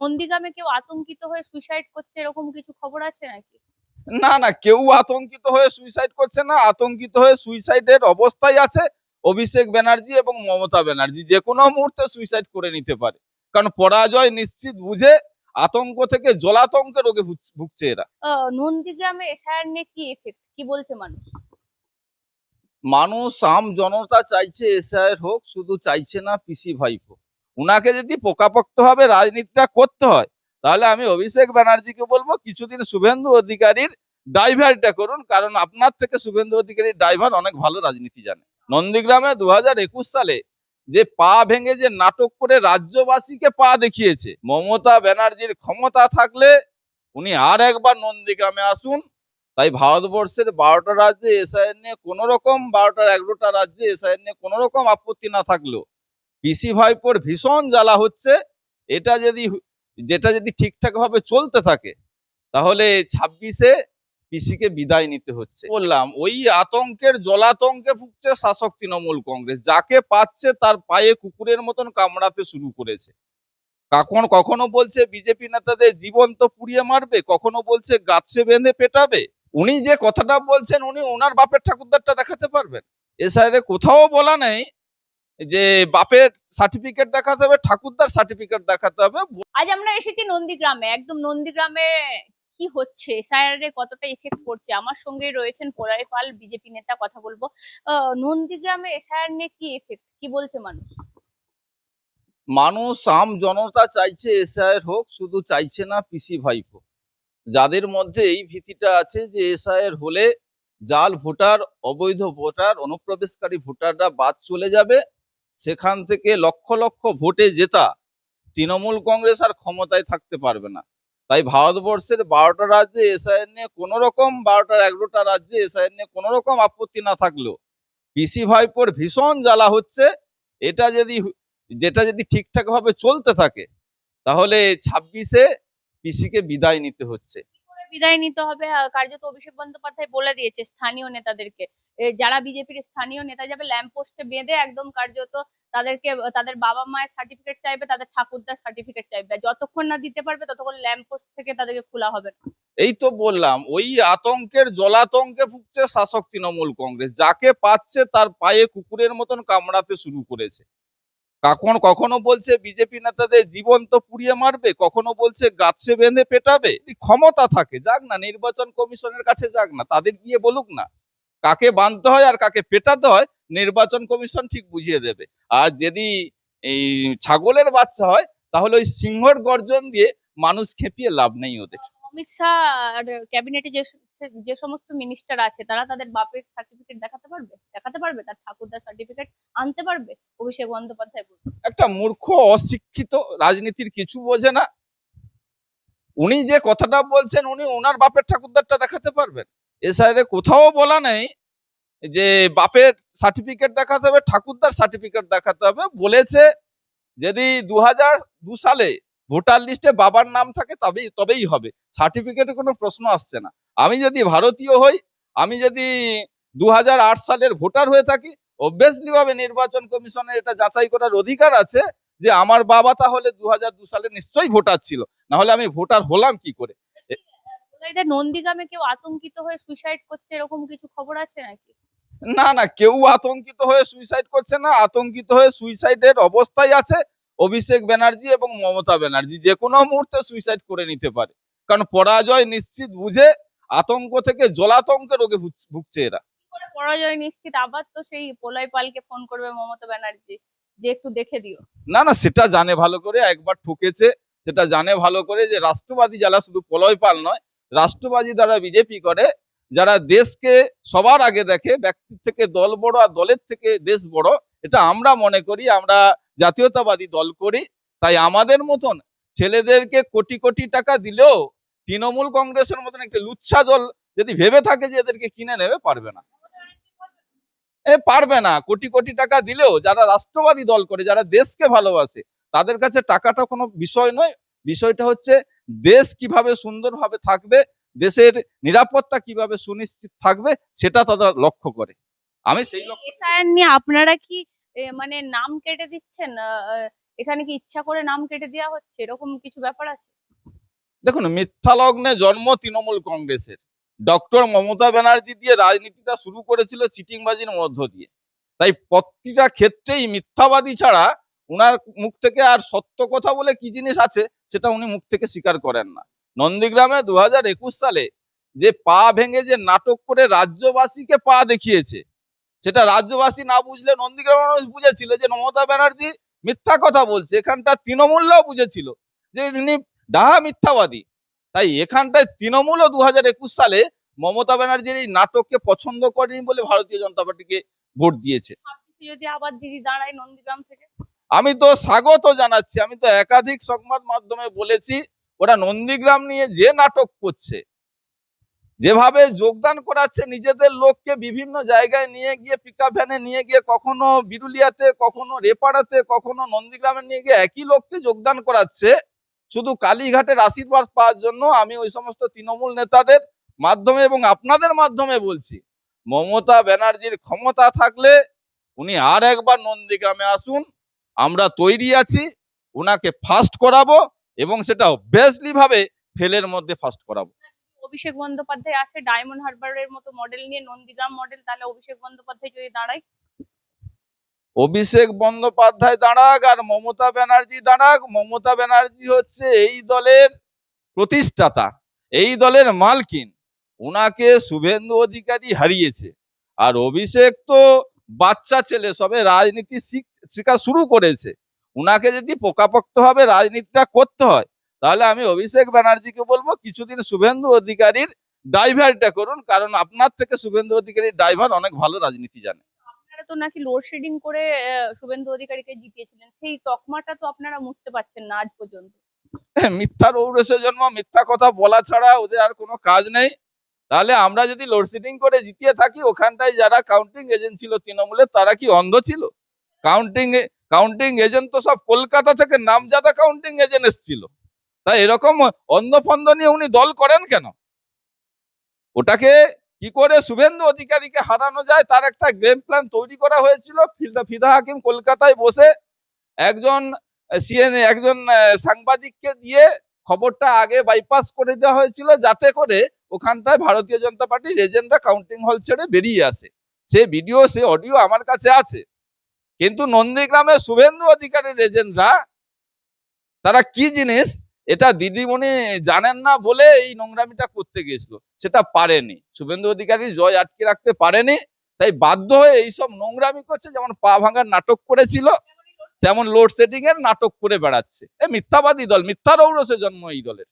নন্দীগ্রামে কেউ আতঙ্কিত হয়ে সুইসাইড করছে এরকম কিছু খবর আছে নাকি? না না কেউ আতঙ্কিত হয়ে সুইসাইড করছে না আতঙ্কিত হয়ে সুইসাইডের অবস্থায় আছে অভিষেক ব্যানার্জি এবং মমতা ব্যানার্জি। যে কোনো মুহূর্তে সুইসাইড করে নিতে পারে। কারণ পরাজয় নিশ্চিত বুঝে আতঙ্ক থেকে জলাতঙ্ক রোগে ভুগ- ভুগছে এরা। নন্দীগ্রামে এসআইআর নিয়ে কি এফেক্ট কি বলছে মানুষ? মানুষ আম জনতা চাইছে এসআইয়ের হোক শুধু চাইছে না পিসি ভাইপো। উনাকে যদি পোকাপোক্ত ভাবে রাজনীতিটা করতে হয়, তাহলে আমি অভিষেক ব্যানার্জিকে বলব কিছুদিন শুভেন্দু অধিকারীর ড্রাইভারটা করুন, কারণ আপনার থেকে শুভেন্দু অধিকারীর ড্রাইভার অনেক ভালো রাজনীতি জানে। নন্দীগ্রামে দু সালে যে পা ভেঙে যে নাটক করে রাজ্যবাসীকে পা দেখিয়েছে, মমতা ব্যানার্জির ক্ষমতা থাকলে উনি আর একবার নন্দীগ্রামে আসুন। তাই ভারতবর্ষের বারোটা রাজ্যে এসআইএর নিয়ে কোনো রকম বারোটার এগারোটা রাজ্যে এসআইএর নিয়ে কোনো রকম আপত্তি না থাকলেও পিসি ভাইপোর ভীষণ জ্বালা হচ্ছে। এটা যদি যেটা যদি ঠিকঠাক ভাবে চলতে থাকে, তাহলে ছাব্বিশে পিসিকে বিদায় নিতে হচ্ছে। বললাম, ওই আতঙ্কের জলাতঙ্কে ভুগছে শাসক তৃণমূল কংগ্রেস। যাকে পাচ্ছে তার পায়ে কুকুরের মতন কামড়াতে শুরু করেছে। কখন কখনো বলছে, বিজেপি নেতাদের জীবন তো পুড়িয়ে মারবে, কখনো বলছে, গাছে বেঁধে পেটাবে। উনি যে কথাটা বলছেন, উনি ওনার বাপের ঠাকুরদারটা দেখাতে পারবেন। এ সাইডে কোথাও বলা নেই যে বাপের সার্টিফিকেট দেখাতে হবে ঠাকুরদার সার্টিফিকেট দেখাতে হবে। আজ আমরা এসেছি নন্দীগ্রামে একদম নন্দীগ্রামে কি হচ্ছে? এসআইআর এ কতটা ইফেক্ট পড়ছে? আমার সঙ্গে রয়েছেন পোলাই পাল বিজেপি নেতা কথা বলব। নন্দীগ্রামে এসআইআর নিয়ে কি এফেক্ট কি বলছে মানুষ? মানুষ আম জনতা চাইছে এসআইয়ের হোক শুধু চাইছে না পিসি ভাইপো যাদের মধ্যে এই ভীতিটা আছে যে এসআইয়ের হলে জাল ভোটার অবৈধ ভোটার অনুপ্রবেশকারী ভোটাররা বাদ চলে যাবে। সেখান থেকে লক্ষ লক্ষ ভোটে জেতা তৃণমূল কংগ্রেস আর ক্ষমতায় থাকতে পারবে না। তাই ভারতবর্ষের বারোটা রাজ্যে এসআইয়ের নিয়ে কোনো রকম বারোটার এগারোটা রাজ্যে এসআইয়ের নিয়ে কোনো রকম আপত্তি না থাকলেও পিসি ভাইপোর ভীষণ জ্বালা হচ্ছে। এটা যদি যেটা যদি ঠিকঠাক ভাবে চলতে থাকে, তাহলে ছাব্বিশে পিসিকে বিদায় নিতে হচ্ছে। বিদায় নিতে হবে? কার্যত অভিষেক বন্দ্যোপাধ্যায় বলে দিয়েছে স্থানীয় নেতাদেরকে। যারা বিজেপির স্থানীয় নেতা যাবে ল্যাম্প পোস্টে বেঁধে একদম কার্যত তাদেরকে, তাদের বাবা মায়ের সার্টিফিকেট চাইবে, তাদের ঠাকুরদার সার্টিফিকেট চাইবে। যতক্ষণ না দিতে পারবে, ততক্ষণ ল্যাম্প পোস্ট থেকে তাদেরকে খোলা হবে না। এই তো বললাম, ওই আতঙ্কের জলাতঙ্কে ভুগছে শাসক তৃণমূল কংগ্রেস। যাকে পাচ্ছে তার পায়ে কুকুরের মতন কামড়াতে শুরু করেছে। কখন কখনো বলছে বিজেপি নেতাদের জীবন তো পুড়িয়ে মারবে, কখনো বলছে গাছে বেঁধে পেটাবে। ক্ষমতা থাকে, যাক না, নির্বাচন কমিশনের কাছে যাক না, তাদের গিয়ে বলুক না। কাকে বাঁধতে হয় আর কাকে পেটাতে হয় নির্বাচন কমিশন ঠিক বুঝিয়ে দেবে। আর যদি এই ছাগলের বাচ্চা হয় তাহলে ওই সিংহর গর্জন দিয়ে মানুষ খেপিয়ে লাভ নেই ওদের। অমিত শাহ আর ক্যাবিনেটে যে যে সমস্ত মিনিস্টার আছে তারা তাদের বাপের সার্টিফিকেট দেখাতে পারবে? দেখাতে পারবে? তার ঠাকুরদার সার্টিফিকেট আনতে পারবে? অভিষেক বন্দ্যোপাধ্যায় একটা মূর্খ অশিক্ষিত রাজনীতির কিছু বোঝে না। উনি যে কথাটা বলছেন উনি ওনার বাপের ঠাকুরদারটা দেখাতে পারবেন। এ কোথাও বলা নেই যে বাপের সার্টিফিকেট দেখাতে হবে, ঠাকুরদার সার্টিফিকেট দেখাতে হবে। বলেছে যদি দু দু সালে ভোটার লিস্টে বাবার নাম থাকে তবেই তবেই হবে। সার্টিফিকেটে কোনো প্রশ্ন আসছে না। আমি যদি ভারতীয় হই, আমি যদি দু হাজার আট সালের ভোটার হয়ে থাকি অবভিয়াসলি ভাবে নির্বাচন কমিশনের এটা যাচাই করার অধিকার আছে যে আমার বাবা তাহলে দু সালে নিশ্চয়ই ভোটার ছিল। না হলে আমি ভোটার হলাম কি করে? এদের নন্দীগ্রামে কেউ আতঙ্কিত হয়ে সুইসাইড করছে এরকম কিছু খবর আছে নাকি? না না কেউ আতঙ্কিত হয়ে সুইসাইড করছে না আতঙ্কিত হয়ে সুইসাইডের অবস্থায় আছে অভিষেক ব্যানার্জি এবং মমতা ব্যানার্জি। যে কোনো মুহূর্তে সুইসাইড করে নিতে পারে। কারণ পরাজয় নিশ্চিত বুঝে আতঙ্ক থেকে জলাতঙ্কে রোগে ভুগ- ভুগছে এরা। পরাজয় নিশ্চিত? আবার তো সেই পোলয় পালকে ফোন করবে মমতা ব্যানার্জি। যে একটু দেখে দিও। না না সেটা জানে ভালো করে একবার ঠকেছে সেটা জানে ভালো করে যে রাষ্ট্রবাদী যারা শুধু প্রলয় পাল নয় রাষ্ট্রবাদী যারা বিজেপি করে, যারা দেশকে সবার আগে দেখে ব্যক্তির থেকে দল বড় আর দলের থেকে দেশ বড়, এটা আমরা মনে করি, আমরা জাতীয়তাবাদী দল করি। তাই আমাদের মতন ছেলেদেরকে কোটি কোটি টাকা দিলেও তৃণমূল কংগ্রেসের মতন একটা লুচ্ছা দল যদি ভেবে থাকে যে এদেরকে কিনে নেবে, পারবে না। এ পারবে না। কোটি কোটি টাকা দিলেও যারা রাষ্ট্রবাদী দল করে, যারা দেশকে ভালোবাসে, তাদের কাছে টাকাটা কোনো বিষয় নয়। বিষয়টা হচ্ছে দেশ কীভাবে সুন্দরভাবে থাকবে দেশের নিরাপত্তা কীভাবে সুনিশ্চিত থাকবে সেটা তারা লক্ষ্য করে। আমি সেই লক্ষ্য নিয়ে আপনারা কি মানে নাম কেটে দিচ্ছেন? এখানে কি ইচ্ছা করে নাম কেটে দেওয়া হচ্ছে? এরকম কিছু ব্যাপার আছে? দেখুন মিথ্যা লগ্নে জন্ম তৃণমূল কংগ্রেসের। ডক্টর মমতা ব্যানার্জি দিয়ে রাজনীতিটা শুরু করেছিল চিটিংবাজির মধ্য দিয়ে। তাই প্রতিটা ক্ষেত্রেই মিথ্যাবাদী ছাড়া উনার মুখ থেকে আর সত্য কথা বলে কি জিনিস আছে? সেটা উনি মুখ থেকে স্বীকার করেন না। নন্দীগ্রামে দু হাজার একুশ সালে যে পা ভেঙে যে নাটক করে রাজ্যবাসীকে পা দেখিয়েছে, সেটা রাজ্যবাসী না বুঝলে নন্দীগ্রামের মানুষ বুঝেছিল যে মমতা ব্যানার্জি মিথ্যা কথা বলছে। এখানটা তৃণমূলরাও বুঝেছিল যে ইনি ডাহা মিথ্যাবাদী। তাই এখানটায় তৃণমূলও দু হাজার একুশ সালে মমতা ব্যানার্জির এই নাটককে পছন্দ করেনি বলে ভারতীয় জনতা পার্টিকে ভোট দিয়েছে। আবার দিদি দাঁড়ায় নন্দীগ্রাম থেকে? আমি তো স্বাগত জানাচ্ছি, আমি তো একাধিক সংবাদ মাধ্যমে বলেছি, ওরা নন্দীগ্রাম নিয়ে যে নাটক করছে, যেভাবে যোগদান করাচ্ছে, নিজেদের লোককে বিভিন্ন জায়গায় নিয়ে গিয়ে পিক ভ্যানে নিয়ে গিয়ে, কখনো বিরুলিয়াতে, কখনো রেপাড়াতে, কখনো নন্দীগ্রামে নিয়ে গিয়ে একই লোককে যোগদান করাচ্ছে, শুধু কালীঘাটের আশীর্বাদ পাওয়ার জন্য আমি ওই সমস্ত তৃণমূল নেতাদের মাধ্যমে এবং আপনাদের মাধ্যমে বলছি, মমতা ব্যানার্জির ক্ষমতা থাকলে উনি আর একবার নন্দীগ্রামে আসুন আমরা তৈরি আছি ওনাকে ফার্স্ট করাবো এবং সেটা বেসলি ভাবে ফেলের মধ্যে ফার্স্ট করাবো। অভিষেক বন্দ্যোপাধ্যায় আসে ডায়মন্ড হারবারের মতো মডেল নিয়ে নন্দীগ্রাম মডেল তাহলে অভিষেক বন্দ্যোপাধ্যায় যদি দাঁড়ায়? অভিষেক বন্দ্যোপাধ্যায় দাঁড়াক আর মমতা ব্যানার্জি দাঁড়াক। মমতা ব্যানার্জি হচ্ছে এই দলের প্রতিষ্ঠাতা এই দলের মালকিন। উনাকে শুভেন্দু অধিকারী হারিয়েছে। আর অভিষেক তো বাচ্চা ছেলে সবে রাজনীতি শিখ- শেখা শুরু করেছে। উনাকে যদি পোকাপোক্তভাবে রাজনীতিটা করতে হয় তাহলে আমি অভিষেক ব্যানার্জিকে বলব কিছুদিন শুভেন্দু অধিকারীর ড্রাইভারটা করুন কারণ আপনার থেকে শুভেন্দু অধিকারীর ড্রাইভার অনেক ভালো রাজনীতি জানে। আপনারা তো নাকি লোডশেডিং করে শুভেন্দু অধিকারীকে জিতিয়েছিলেন। সেই তকমাটা তো আপনারা মুছতে পারছেন না আজ পর্যন্ত। মিথ্যার ঔরসে জন্ম মিথ্যা কথা বলা ছাড়া ওদের আর কোনো কাজ নেই। তাহলে আমরা যদি লোডশেডিং করে জিতিয়ে থাকি, ওখানটায় যারা কাউন্টিং এজেন্ট ছিল তৃণমূলের, তারা কি অন্ধ ছিল? কাউন্টিং কাউন্টিং এজেন্ট তো সব কলকাতা থেকে নামজাদা কাউন্টিং এজেন্ট এসেছিল। তাই এরকম অন্ধ ফন্ধ নিয়ে উনি দল করেন কেন? ওটাকে কি করে শুভেন্দু অধিকারীকে হারানো যায়, তার একটা গেম প্ল্যান তৈরি করা হয়েছিল। ফিদা ফিদা হাকিম কলকাতায় বসে একজন সিএনএ একজন সাংবাদিককে দিয়ে খবরটা আগে বাইপাস করে দেওয়া হয়েছিল, যাতে করে ওখানটায় ভারতীয় জনতা পার্টির এজেন্টরা কাউন্টিং হল ছেড়ে বেরিয়ে আসে। সে ভিডিও সে অডিও আমার কাছে আছে। কিন্তু নন্দীগ্রামে শুভেন্দু অধিকারীর এজেন্টরা তারা কি জিনিস? এটা দিদিমণি জানেন না বলে এই নোংরামিটা করতে গিয়েছিল। সেটা পারেনি। শুভেন্দু অধিকারী জয় আটকে রাখতে পারেনি। তাই বাধ্য হয়ে এইসব নোংরামি করছে, যেমন পা ভাঙার নাটক করেছিল, তেমন লোডশেডিং এর নাটক করে বেড়াচ্ছে। এ মিথ্যাবাদী দল মিথ্যার ঔরসে জন্ম এই দলের।